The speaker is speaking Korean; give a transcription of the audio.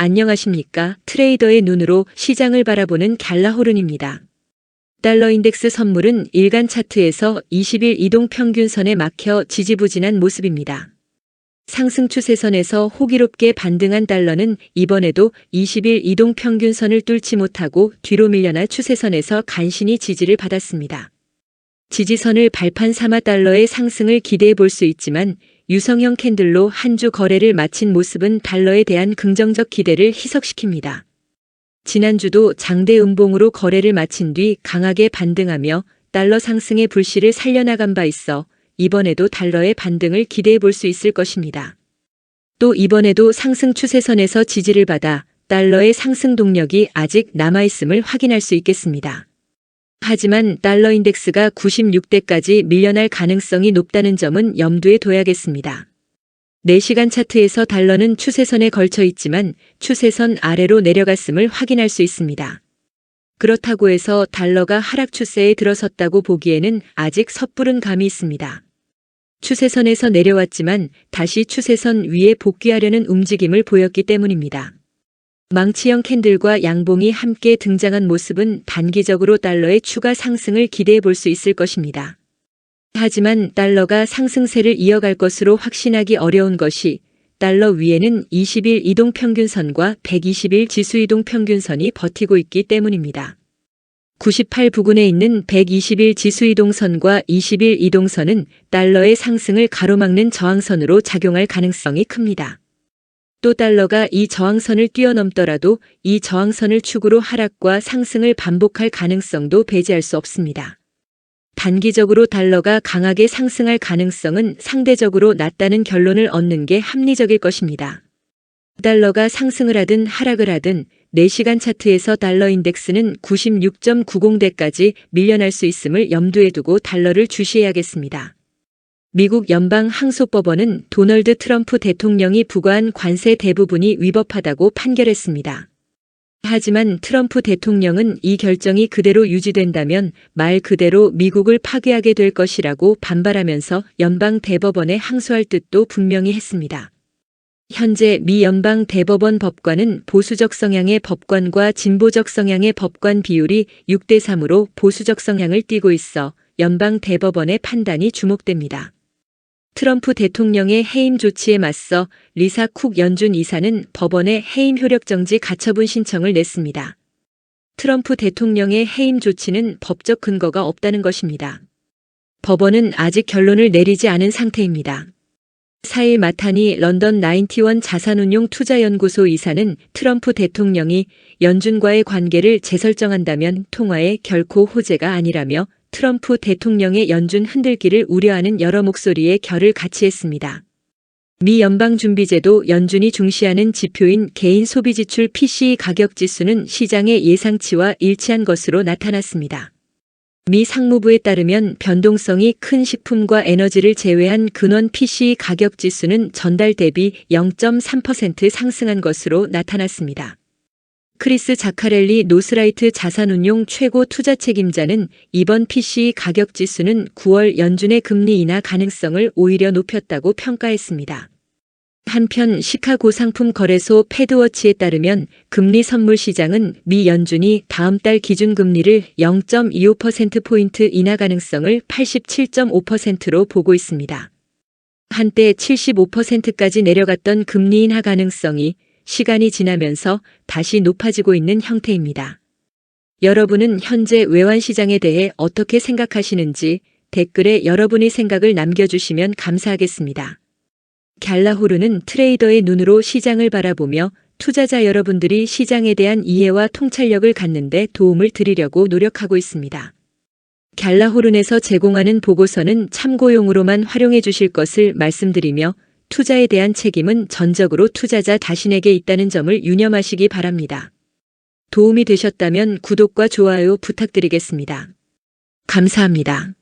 안녕하십니까. 트레이더의 눈으로 시장을 바라보는 갤라호른입니다. 달러 인덱스 선물은 일간 차트에서 20일 이동 평균선에 막혀 지지부진한 모습입니다. 상승 추세선에서 호기롭게 반등한 달러는 이번에도 20일 이동 평균선을 뚫지 못하고 뒤로 밀려나 추세선에서 간신히 지지를 받았습니다. 지지선을 발판 삼아 달러의 상승을 기대해 볼 수 있지만 유성형 캔들로 한 주 거래를 마친 모습은 달러에 대한 긍정적 기대를 희석시킵니다. 지난주도 장대 음봉으로 거래를 마친 뒤 강하게 반등하며 달러 상승의 불씨를 살려나간 바 있어 이번에도 달러의 반등을 기대해 볼 수 있을 것입니다. 또 이번에도 상승 추세선에서 지지를 받아 달러의 상승 동력이 아직 남아있음을 확인할 수 있겠습니다. 하지만 달러 인덱스가 96대까지 밀려날 가능성이 높다는 점은 염두에 둬야겠습니다. 4시간 차트에서 달러는 추세선에 걸쳐 있지만 추세선 아래로 내려갔음을 확인할 수 있습니다. 그렇다고 해서 달러가 하락 추세에 들어섰다고 보기에는 아직 섣부른 감이 있습니다. 추세선에서 내려왔지만 다시 추세선 위에 복귀하려는 움직임을 보였기 때문입니다. 망치형 캔들과 양봉이 함께 등장한 모습은 단기적으로 달러의 추가 상승을 기대해 볼 수 있을 것입니다. 하지만 달러가 상승세를 이어갈 것으로 확신하기 어려운 것이 달러 위에는 20일 이동평균선과 120일 지수 이동평균선이 버티고 있기 때문입니다. 98 부근에 있는 120일 지수 이동선과 20일 이동선은 달러의 상승을 가로막는 저항선으로 작용할 가능성이 큽니다. 또 달러가 이 저항선을 뛰어넘더라도 이 저항선을 축으로 하락과 상승을 반복할 가능성도 배제할 수 없습니다. 단기적으로 달러가 강하게 상승할 가능성은 상대적으로 낮다는 결론을 얻는 게 합리적일 것입니다. 달러가 상승을 하든 하락을 하든 4시간 차트에서 달러 인덱스는 96.90대까지 밀려날 수 있음을 염두에 두고 달러를 주시해야겠습니다. 미국 연방 항소법원은 도널드 트럼프 대통령이 부과한 관세 대부분이 위법하다고 판결했습니다. 하지만 트럼프 대통령은 이 결정이 그대로 유지된다면 말 그대로 미국을 파괴하게 될 것이라고 반발하면서 연방 대법원에 항소할 뜻도 분명히 했습니다. 현재 미 연방 대법원 법관은 보수적 성향의 법관과 진보적 성향의 법관 비율이 6대 3으로 보수적 성향을 띠고 있어 연방 대법원의 판단이 주목됩니다. 트럼프 대통령의 해임 조치에 맞서 리사 쿡 연준 이사는 법원에 해임 효력 정지 가처분 신청을 냈습니다. 트럼프 대통령의 해임 조치는 법적 근거가 없다는 것입니다. 법원은 아직 결론을 내리지 않은 상태입니다. 4일 마타니 런던 나인티원 자산운용 투자연구소 이사는 트럼프 대통령이 연준과의 관계를 재설정한다면 통화에 결코 호재가 아니라며 트럼프 대통령의 연준 흔들기를 우려하는 여러 목소리에 결을 같이 했습니다. 미 연방준비제도 연준이 중시하는 지표인 개인 소비지출 PCE 가격 지수는 시장의 예상치와 일치한 것으로 나타났습니다. 미 상무부에 따르면 변동성이 큰 식품과 에너지를 제외한 근원 PCE 가격 지수는 전달 대비 0.3% 상승한 것으로 나타났습니다. 크리스 자카렐리 노스라이트 자산운용 최고 투자 책임자는 이번 PCE 가격 지수는 9월 연준의 금리 인하 가능성을 오히려 높였다고 평가했습니다. 한편 시카고 상품 거래소 패드워치에 따르면 금리 선물 시장은 미 연준이 다음 달 기준 금리를 0.25%포인트 인하 가능성을 87.5%로 보고 있습니다. 한때 75%까지 내려갔던 금리 인하 가능성이 시간이 지나면서 다시 높아지고 있는 형태입니다. 여러분은 현재 외환시장에 대해 어떻게 생각하시는지 댓글에 여러분의 생각을 남겨주시면 감사하겠습니다. 갤라호르는 트레이더의 눈으로 시장을 바라보며 투자자 여러분들이 시장에 대한 이해와 통찰력을 갖는데 도움을 드리려고 노력하고 있습니다. 갤라호른에서 제공하는 보고서는 참고용으로만 활용해 주실 것을 말씀드리며 투자에 대한 책임은 전적으로 투자자 자신에게 있다는 점을 유념하시기 바랍니다. 도움이 되셨다면 구독과 좋아요 부탁드리겠습니다. 감사합니다.